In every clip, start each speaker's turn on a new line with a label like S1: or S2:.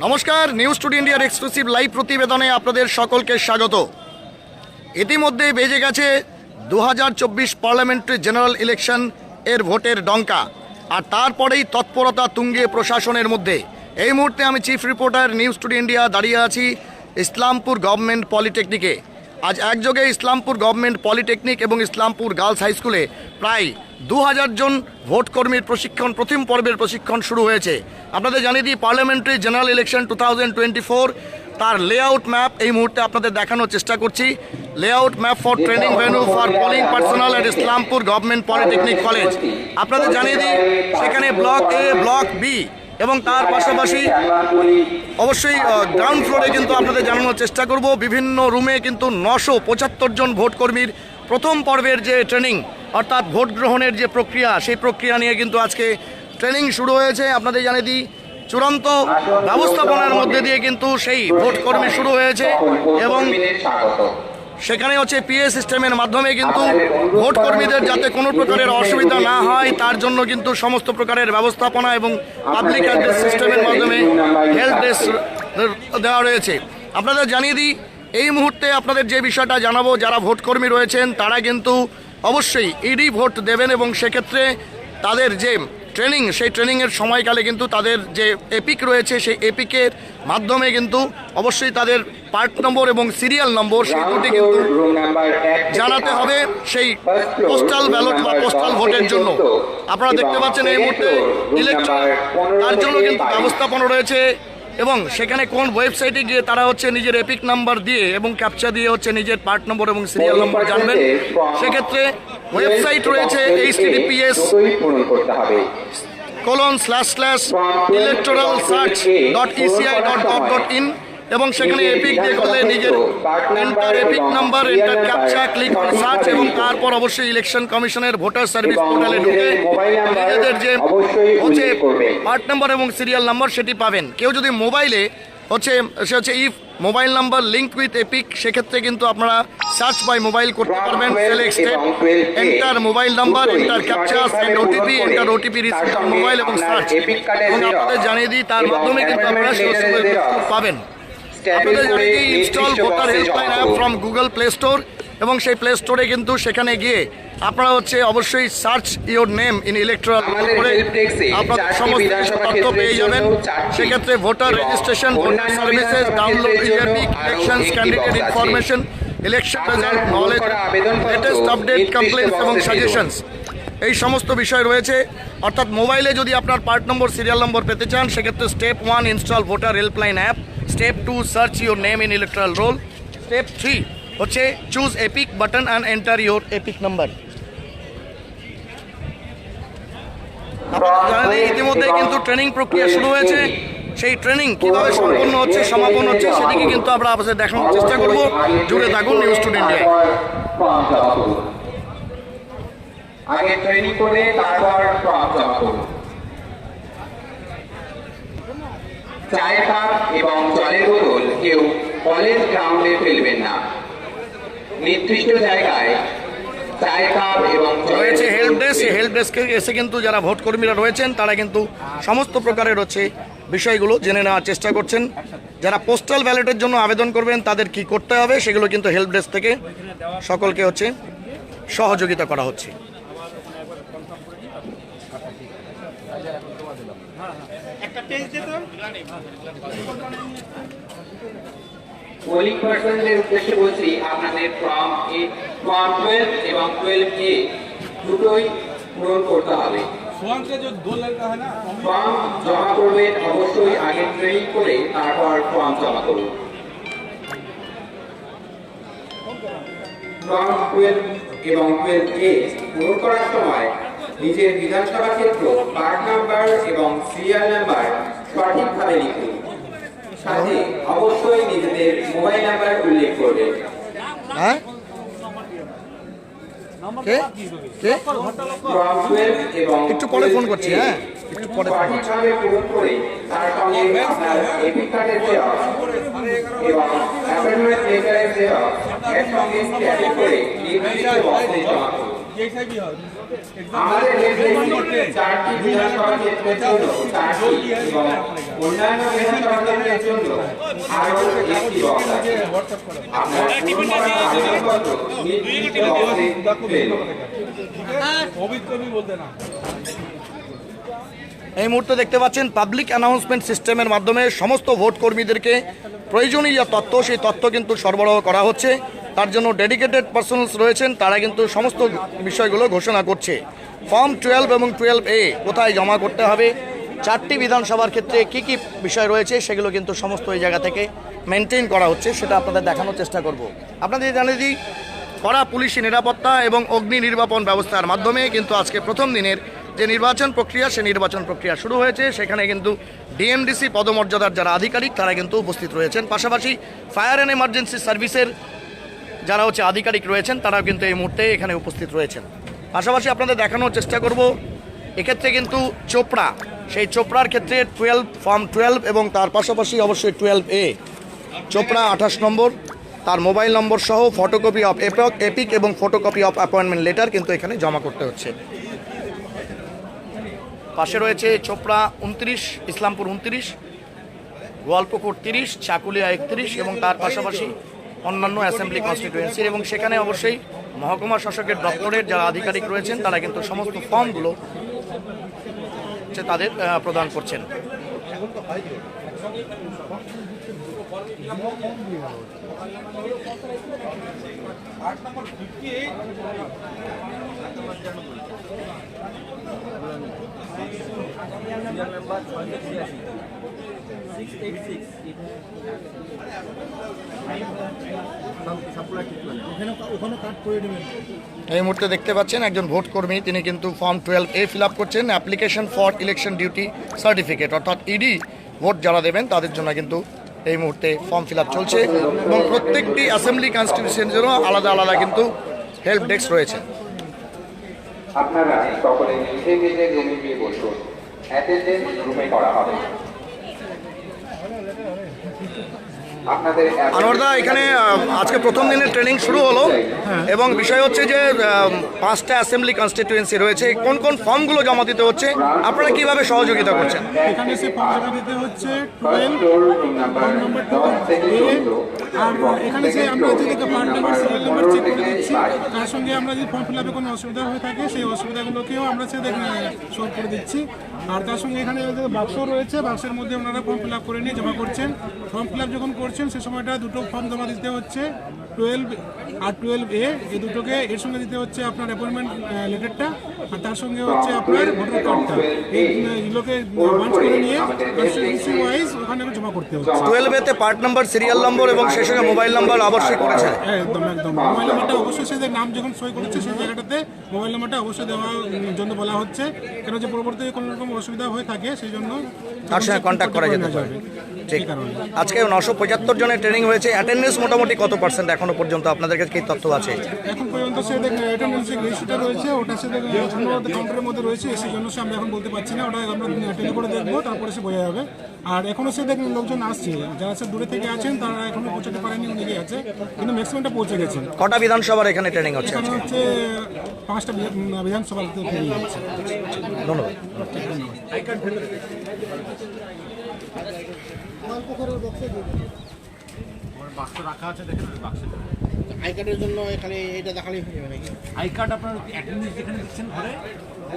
S1: নমস্কার, news today ইন্ডিয়ার exclusive live প্রতিবেদনে আপনাদের সকলকে স্বাগত। ইতিমধ্যে বেজে গেছে দু হাজার চব্বিশ পার্লামেন্টারি জেনারেল ইলেকশন, এর ভোটের ডঙ্কা। আর তারপরেই তৎপরতা তুঙ্গে প্রশাসনের মধ্যে। এই মুহূর্তে আমি chief reporter, news today India দাঁড়িয়ে আছি ইসলামপুর গভর্নমেন্ট পলিটেকনিকে। আজ একযোগে ইসলামপুর গভর্নমেন্ট পলিটেকনিক এবং ইসলামপুর গার্লস হাই স্কুলে প্রায় দু হাজার জন ভোট কর্মীর প্রশিক্ষণ, প্রথম পর্বের প্রশিক্ষণ শুরু হয়েছে। আপনাদের জানিয়ে দিই, পার্লামেন্টারি জেনারেল ইলেকশন টু তার লেআউট ম্যাপ এই মুহূর্তে আপনাদের দেখানোর চেষ্টা করছি। Layout map for training venue for polling personnel at Islampur government polytechnic college. আপনাদের জানিয়ে দিই, সেখানে ব্লক এ ব্লক বি এবং তার পাশাপাশি অবশ্যই গ্রাউন্ড ফ্লোরে কিন্তু আপনাদের জানানোর চেষ্টা করব। বিভিন্ন রুমে কিন্তু নশো পঁচাত্তর জন ভোট কর্মীর প্রথম পর্বের যে ট্রেনিং অর্থাৎ ভোট গ্রহণের যে প্রক্রিয়া সেই প্রক্রিয়া নিয়ে কিন্তু আজকে ট্রেনিং শুরু হয়েছে। আপনাদের জানিয়ে দিই চূড়ান্ত ব্যবস্থাপনার মধ্যে দিয়ে কিন্তু সেই ভোট কর্মী শুরু হয়েছে এবং সেখানে হচ্ছে পিএ সিস্টেমের মাধ্যমে কিন্তু ভোট কর্মীদের যাতে কোনো প্রকারের অসুবিধা না হয়, তার জন্য কিন্তু সমস্ত প্রকারের ব্যবস্থাপনা এবং পাবলিক অ্যাড্রেস সিস্টেমের মাধ্যমে হেল্প ডেস্ক দেওয়া রয়েছে। আপনাদের জানিয়ে দিই, এই মুহূর্তে আপনাদের যে বিষয়টা জানাব, যারা ভোট কর্মী রয়েছেন, তারা কিন্তু অবশ্যই ইডি ভোট দেবেন এবং সেক্ষেত্রে তাদের যে ট্রেনিং সেই ট্রেনিংয়ের সময়কালে কিন্তু তাদের যে এপিক রয়েছে সেই এপিকের মাধ্যমে কিন্তু অবশ্যই তাদের পার্ট নম্বর এবং সিরিয়াল নম্বর সেই দুটি কিন্তু জানাতে হবে সেই পোস্টাল ব্যালট বা পোস্টাল ভোটের জন্য। আপনারা দেখতে পাচ্ছেন এই মুহূর্তে ইলেকট্রন তার জন্য কিন্তু ব্যবস্থাপনা রয়েছে। এবং সেখানে কোন ওয়েবসাইটে গিয়ে তারা হচ্ছে নিজের এপিক নাম্বার দিয়ে এবং ক্যাপচা দিয়ে হচ্ছে নিজের পার্ট নম্বর এবং সিরিয়াল নম্বর জানবেন। সেক্ষেত্রে ওয়েবসাইট রয়েছে
S2: হবে।
S1: Colon slash slash electoral search dot ECI dot gov dot in এবং সেখানে এপিক দিয়ে করলে নিজের enter EPIC number enter captcha click on search এবং তারপর অবশ্যই ইলেকশন কমিশনের ভোটার সার্ভিস পোর্টালে ঢুকে নিজেদের যে হচ্ছে পার্ট নাম্বার এবং সিরিয়াল নাম্বার সেটি পাবেন। কেউ যদি মোবাইলে হচ্ছে সে হচ্ছে if mobile number link with EPIC সেক্ষেত্রে কিন্তু আপনারা সার্চ বাই মোবাইল করতে পারবেন enter mobile number enter captcha send OTP enter OTP receive mobile এবং সার্চ এবং আপনাদের জানিয়ে দিই তার মাধ্যমে কিন্তু আপনারা পাবেন। আপনাদের install voter helpline app from Google Play Store এবং সেই প্লে স্টোরে কিন্তু সেখানে গিয়ে আপনারা হচ্ছে অবশ্যই search your name in electoral করে আপনাদের সমস্ত তথ্য পেয়ে যাবেন। সেক্ষেত্রে voter registration voter services download electric
S2: আরও
S1: candidate information election result knowledge latest update complaints এবং সাজেশনস এই সমস্ত বিষয় রয়েছে। অর্থাৎ মোবাইলে যদি আপনার পার্ট নম্বর সিরিয়াল নম্বর পেতে চান সেক্ষেত্রে step one install voter helpline app step two search your name in electoral roll step three হচ্ছে choose EPIC button and enter your EPIC number জানেন ইতিমধ্যে কিন্তু ট্রেনিং প্রক্রিয়া শুরু হয়েছে। সেই ট্রেনিং কীভাবে সম্পন্ন হচ্ছে সমাপন হচ্ছে সেদিকে কিন্তু আমরা আপনাদের দেখানোর চেষ্টা করব। জুড়ে থাকুন নিউজ
S2: করুন আগে ট্রেনিং করে তারপর ফর্ম জমা করুন চায়ের কাপ এবং জলের বোতল কেউ কলেজ গ্রাউন্ডে ফেলবেন না। নির্দিষ্ট জায়গায় চায়ের কাপ এবং জলের
S1: রয়েছে হেল্প ডেস্ক হেল্প ডেস্কে এসে কিন্তু যারা ভোট কর্মীরা রয়েছেন তারা কিন্তু সমস্ত প্রকারের হচ্ছে বিষয়গুলো জেনে নেওয়ার চেষ্টা করছেন। যারা পোস্টাল ব্যালটের জন্য আবেদন করবেন তাদের কি করতে হবে সেগুলো কিন্তু হেল্প ডেস্ক থেকে সকলকে হচ্ছে সহযোগিতা করা হচ্ছে।
S2: পোলিং পার্সনদের উদ্দেশ্যে বলছি আপনাদের ফর্ম এ ফর্ম টুয়েলভ এবং টুয়েলভ এ দুটোই পূরণ করতে হবে। ফর্ম জমা করবেন অবশ্যই আগে ট্রেনিং করে তারপর ফর্ম জমা করুন। ফর্ম টুয়েলভ এবং টুয়েলভ এ পূরণ করার সময় নিজের বিধানসভা ক্ষেত্র পার্ট নাম্বার এবং সিরিয়াল নাম্বার সঠিকভাবে লিখুন। সাথে অবশ্যই নিজেদের মোবাইল নাম্বার উল্লেখ করবেন
S1: হ্যাঁ?
S2: হ্যাঁ?
S1: একটু পরে ফোন করছি হ্যাঁ? একটু পরে
S2: এবং আমাদের চারটি বিধানসভা ক্ষেত্রের জন্য চারটি এবং অন্যান্য বিধানসভা কেন্দ্রের জন্য আরও একটি বক্স আছে আপনার পূরণ আবেদনপত্র নির্দিষ্ট বক্সে ফেলুন
S3: অভিজ্ঞ বলতে না।
S1: এই মুহূর্তে দেখতে পাচ্ছেন পাবলিক অ্যানাউন্সমেন্ট সিস্টেমের মাধ্যমে সমস্ত ভোট কর্মীদেরকে প্রয়োজনীয় যে তথ্য সেই তথ্য কিন্তু সরবরাহ করা হচ্ছে। তার জন্য ডেডিকেটেড পার্সনস রয়েছেন, তারা কিন্তু সমস্ত বিষয়গুলো ঘোষণা করছে। ফর্ম টুয়েলভ এবং টুয়েলভ এ কোথায় জমা করতে হবে? চারটি বিধানসভার ক্ষেত্রে কি কি বিষয় রয়েছে সেগুলো কিন্তু সমস্ত এই জায়গা থেকে মেনটেন করা হচ্ছে, সেটা আপনাদের দেখানোর চেষ্টা করব। আপনাদের জানিয়ে দিই, কড়া পুলিশি নিরাপত্তা এবং অগ্নি নির্বাপন ব্যবস্থার মাধ্যমে কিন্তু আজকে প্রথম দিনের যে নির্বাচন প্রক্রিয়া, সে নির্বাচন প্রক্রিয়া শুরু হয়েছে। সেখানে কিন্তু ডিএমডিসি পদমর্যাদার যারা আধিকারিক, তারা কিন্তু উপস্থিত রয়েছেন। পাশাপাশি ফায়ার অ্যান্ড এমার্জেন্সি সার্ভিসের যারা হচ্ছে আধিকারিক রয়েছেন, তারাও কিন্তু এই মুহূর্তে এখানে উপস্থিত রয়েছেন। পাশাপাশি আপনাদের দেখানোর চেষ্টা করব, এক্ষেত্রে কিন্তু চোপড়া, সেই চোপড়ার ক্ষেত্রে টুয়েলভ ফর্ম টুয়েলভ এবং তার পাশাপাশি অবশ্যই টুয়েলভ এ চোপড়া আঠাশ নম্বর, তার মোবাইল নম্বর সহ ফটোকপি অফ এপক এপিক এবং ফটোকপি অফ অ্যাপয়েন্টমেন্ট লেটার কিন্তু এখানে জমা করতে হচ্ছে। পাশে রয়েছে চোপড়া উনত্রিশ, ইসলামপুর উনত্রিশ, গোয়ালপুকুর তিরিশ, চাকুলিয়া একত্রিশ এবং তার পাশাপাশি অন্যান্য অ্যাসেম্বলি কনস্টিটুয়েন্সির এবং সেখানে অবশ্যই মহকুমা শাসকের দপ্তরের যারা আধিকারিক রয়েছেন, তারা কিন্তু সমস্ত ফর্মগুলো তাদের প্রদান করছেন। এই মুহূর্তে দেখতে পাচ্ছেন একজন ভোট কর্মী, তিনি কিন্তু form twelve A fill up করছেন application for election duty certificate অর্থাৎ ইডি ভোট যারা দেবেন তাদের জন্য কিন্তু এই মুহূর্তে ফর্ম ফিল চলছে এবং প্রত্যেকটি অ্যাসেম্বলি কনস্টিটিউশনের জন্য আলাদা আলাদা কিন্তু হেল্প ডেস্ক রয়েছে।
S2: আপনারা সকলে নিজে নিজে রুমে গিয়ে বসুন। অ্যাটেন্ডেন্স রুমে করা হবে।
S1: আনোয়ারদা এখানে আজকে প্রথম দিনের ট্রেনিং শুরু হলো এবং বিষয় হচ্ছে যে পাঁচটা অ্যাসেম্বলি কনস্টিটিউয়েন্সি রয়েছে। কোন কোন ফর্মগুলো জমা দিতে হচ্ছে? আপনারা কীভাবে সহযোগিতা করছেন?
S4: এখানে সে ফর্ম জমা দিতে হচ্ছে। আর এখানে যে আমরা যদি part number serial number check করে দিচ্ছি তার সঙ্গে আমরা যদি ফর্ম ফিল আপে কোনো অসুবিধা হয়ে থাকে, সেই অসুবিধাগুলোকেও আমরা সে সলভ করে দিচ্ছি। আর তার সঙ্গে এখানে যে বাক্স রয়েছে বাক্সের মধ্যে ওনারা ফর্ম ফিল আপ করে নিয়ে জমা করছেন। ফর্ম ফিল আপ যখন করছেন, সে সময়টা দুটো ফর্ম জমা দিতে হচ্ছে। টুয়েলভ আর টুয়েলভ এ এই দুটোকে এর সঙ্গে দিতে হচ্ছে আপনার অ্যাপয়েন্টমেন্ট লেটারটা আর তার সঙ্গে হচ্ছে আপনার ভোটার কার্ডটা এইগুলোকে মাঞ্চ করে নিয়ে কনস্টিটিউন্সি ওয়াইজ ওখানে জমা করতে হচ্ছে।
S1: টুয়েলভ এতে পার্ট নাম্বার সিরিয়াল নম্বর এবং সেই সঙ্গে মোবাইল নাম্বার আবশ্যক করেছে
S4: হ্যাঁ, একদম একদম। মোবাইল নাম্বারটা অবশ্যই সে যে নাম যখন সই করেছে সেই জায়গাটাতে মোবাইল নাম্বারটা অবশ্যই দেওয়ার জন্য বলা হচ্ছে। কেন যে পরবর্তীতে কোনো রকম অসুবিধা হয়ে থাকে সেই জন্য
S1: তার সঙ্গে কন্ট্যাক্ট করা যেতে পারে। ঠিক। আজকে নশো পঁচাত্তর জনের ট্রেনিং হয়েছে। অ্যাটেন্ডেন্স মোটামুটি কত পার্সেন্ট এখনও পর্যন্ত? আপনাদের কাছে কি তথ্য আছে?
S4: এখন পর্যন্ত সে দেখে অ্যাটেন্ডেন্স যে রয়েছে ওটা সে কাউন্টারের মধ্যে রয়েছে। সেই জন্য সে আমরা এখন বলতে পারছি না। ওটা আমরা টেলি করে দেখব তারপরে সে বোঝা যাবে। আর এখনও সে দেখেন লোকজন আসছে। যারা সে দূরে থেকে আছেন তারা এখনও পৌঁছাতে পারেনি অনেকেই আছে। কিন্তু ম্যাক্সিমামটা পৌঁছে গেছেন
S1: কটা বিধানসভার এখানে ট্রেনিং হচ্ছে
S4: এখানে হচ্ছে পাঁচটা বিধান- বিধানসভাতে পেরিয়ে যাচ্ছে
S1: ধন্যবাদ।
S5: আই কার্ডের জন্য এখানে এটা দেখালেই হয়ে যাবে নাকি?
S6: আই কার্ড আপনার অ্যাটেন্ডেন্স যেখানে দিচ্ছেন ঘরে?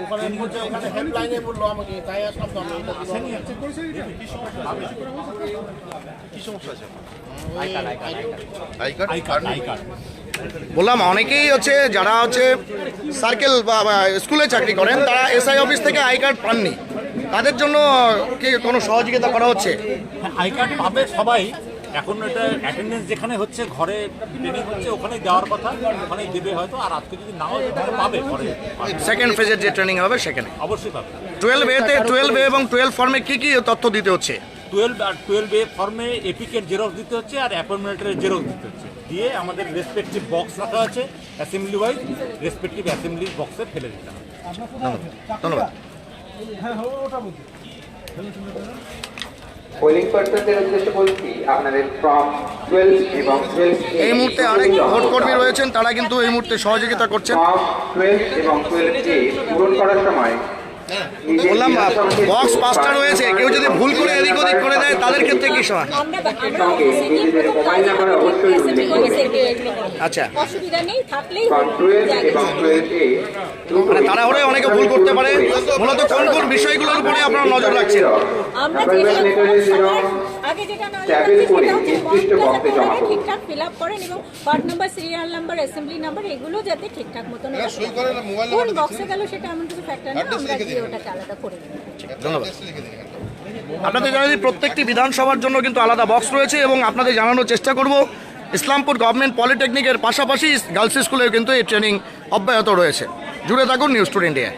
S5: ওখানে বলছে ওখানে হেল্পলাইনে বলল আমাকে তাই আসলাম তো আমি এটা দিলাম। ওই I card
S6: I card I card
S1: বললাম অনেকেই হচ্ছে যারা হচ্ছে সার্কেল বা বা স্কুলে চাকরি করেন তারা এসআই অফিস থেকে আই কার্ড পাননি। তাদের জন্য কি কোনো সহযোগিতা করা হচ্ছে?
S6: আই কার্ড পাবে সবাই। এখন এটা অ্যাটেন্ডেন্স যেখানে হচ্ছে ঘরে ট্রেনিং হচ্ছে ওখানেই দেওয়ার কথা ওখানেই দেবে হয়তো আর আজকে যদি নাও তাহলে পাবে পাবে।
S1: সেকেন্ড ফেজের যে ট্রেনিং হবে সেখানে।
S6: অবশ্যই পাবে।
S1: টুয়েলভ এতে টুয়েলভ এ এবং টুয়েলভ ফর্মে কি কি তথ্য দিতে হচ্ছে?
S6: টুয়েলভ আর টুয়েলভ এ ফর্মে এপিকের জেরক্স দিতে হচ্ছে আর অ্যাপয়েন্টমেন্টের জেরক্স দিতে হচ্ছে। দিয়ে আমাদের রেসপেক্টিভ বক্স রাখা আছে অ্যাসেম্বলি ওয়াইজ রেসপেক্টিভ অ্যাসেম্বলি বক্সে ফেলে দিতে হবে।
S1: ধন্যবাদ।
S2: পোলিং পার্সনদের উদ্দেশ্যে বলছি আপনাদের ফর্ম টুয়েলভ এবং টুয়েলভ
S1: এই মুহূর্তে আরেক ভোট কর্মী রয়েছেন তারা কিন্তু এই মুহূর্তে সহযোগিতা করছেন।
S2: ফর্ম টুয়েলভ এবং টুয়েলভ পূরণ করার সময়
S1: বললাম বক্স পাঁচটা রয়েছে কেউ যদি ভুল করে এদিক ওদিক করে দেয় তাদের ক্ষেত্রে কি সময়। আচ্ছা।
S7: অসুবিধা নেই থাকলেই হলো
S1: মানে অনেকে ভুল করতে পারে। মূলত কোন কোন বিষয়গুলোর উপরে আপনারা নজর রাখছেন?
S2: ট্যাবেল করে নির্দিষ্ট জমা করুন।
S7: ঠিকঠাক ফিল আপ করেন এবং part number serial number assembly number এগুলো যাতে ঠিকঠাক মতন কোন বক্সে গেল সেটা এমন কিছু ফ্যাক্টর না আমরা গিয়ে ওটাকে আলাদা করে
S1: ধন্যবাদ। আপনাদের জানাই প্রত্যেকটি বিধানসভার জন্য কিন্তু আলাদা বক্স রয়েছে এবং আপনাদের জানানোর চেষ্টা করব। ইসলামপুর গভর্নমেন্ট পলিটেকনিকের পাশাপাশি গার্লস স্কুলেও কিন্তু এই ট্রেনিং অব্যাহত রয়েছে। জুড়ে থাকুন নিউজ টুডে ইন্ডিয়ায়